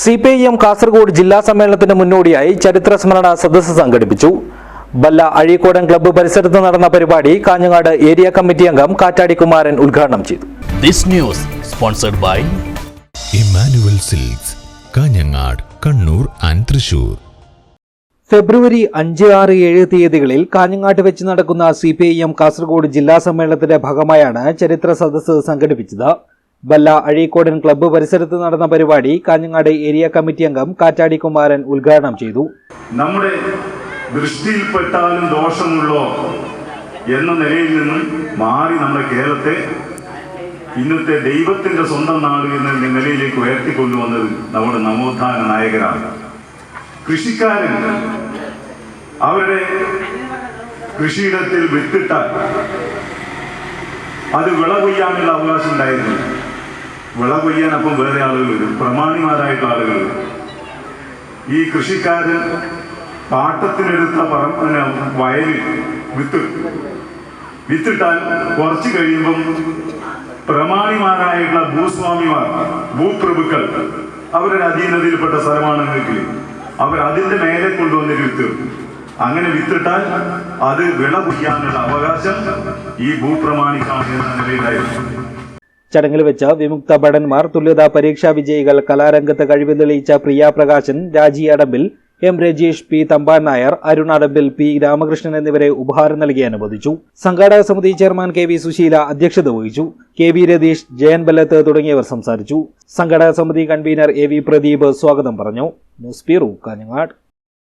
C P I M Kasaragod ജില്ലാ സമ്മേളനത്തിന് മുന്നോടിയായി ചരിത്ര സ്മരണ സദസ്സ് സംഘടിപ്പിച്ചു. ബല്ല അഴീക്കോടൻ ക്ലബ്ബ് പരിസരത്ത് നടന്ന പരിപാടി കാഞ്ഞങ്ങാട് ഏരിയ കമ്മിറ്റി അംഗം കാറ്റാടി കുമാരൻ ഉദ്ഘാടനം ചെയ്തു. This news sponsored by Emmanuel silks Kanhangad Kannur and Thrissur. ഫെബ്രുവരി അഞ്ച് ആറ് ഏഴ് തീയതികളിൽ കാഞ്ഞങ്ങാട്ട് വെച്ച് നടക്കുന്ന C P I M Kasaragod ജില്ലാ സമ്മേളനത്തിന്റെ ഭാഗമായാണ് ചരിത്ര സദസ്സ് സംഘടിപ്പിച്ചത്. ബല്ല അഴീക്കോടൻ ക്ലബ്ബ് പരിസരത്ത് നടന്ന പരിപാടി കാഞ്ഞങ്ങാട് ഏരിയ കമ്മിറ്റി അംഗം കാറ്റാടി കുമാരൻ ഉദ്ഘാടനം ചെയ്തു. നമ്മുടെ ദൃഷ്ടിയിൽപ്പെട്ടാലും ദോഷമുള്ളോ എന്ന നിലയിൽ നിന്നും മാറി നമ്മുടെ കേരളത്തെ ഇന്നത്തെ ദൈവത്തിന്റെ സ്വന്തം നാട് എന്ന നിലയിലേക്ക് ഉയർത്തിക്കൊണ്ടുവന്നത് നമ്മുടെ നവോത്ഥാന നായകരാണ്. കൃഷിക്കാരൻ അവരുടെ കൃഷിയിടത്തിൽ വിത്തിട്ടാൽ അത് വിള കൊയ്യാനുള്ള അവകാശം ഉണ്ടായിരുന്നു. വിള കൊയ്യാൻ അപ്പം വേറെ ആളുകൾ വരും. പ്രമാണിമാരായിട്ട് ആളുകൾ വരും. ഈ കൃഷിക്കാരൻ പാട്ടത്തിനെടുത്ത പറം വയലിൽ വിത്ത് വിത്തിട്ടാൽ കുറച്ച് കഴിയുമ്പം പ്രമാണിമാരായിട്ടുള്ള ഭൂസ്വാമിമാർ ഭൂപ്രഭുക്കൾ അവരുടെ അധീനതയിൽപ്പെട്ട സ്ഥലമാണെങ്കിൽ അവർ അതിന്റെ മേലെ കൊണ്ടുവന്നിട്ട് വിത്ത്. അങ്ങനെ വിത്തിട്ടാൽ അത് വിള കുയ്യാനുള്ള അവകാശം ഈ ഭൂപ്രമാണിക്കാണ് എന്ന നിലയിലായിരുന്നു ചടങ്ങിൽ വെച്ച് വിമുക്ത ഭടന്മാർ തുല്യതാ പരീക്ഷാ വിജയികൾ കലാരംഗത്ത് കഴിവ് തെളിയിച്ച Priya Prakashan Raji Adambil M Rajeesh P Thampan Nair Arun Adambil P Ramakrishnan എന്നിവരെ ഉപഹാരം നൽകി അനുവദിച്ചു. സംഘാടക സമിതി ചെയർമാൻ കെ വി സുശീല അധ്യക്ഷത വഹിച്ചു. കെ വി രതീഷ് ജയൻ ബല്ലത്ത് തുടങ്ങിയവർ സംസാരിച്ചു. സംഘാടക സമിതി കൺവീനർ എ വി പ്രദീപ് സ്വാഗതം പറഞ്ഞു. News bureau Kanhangad.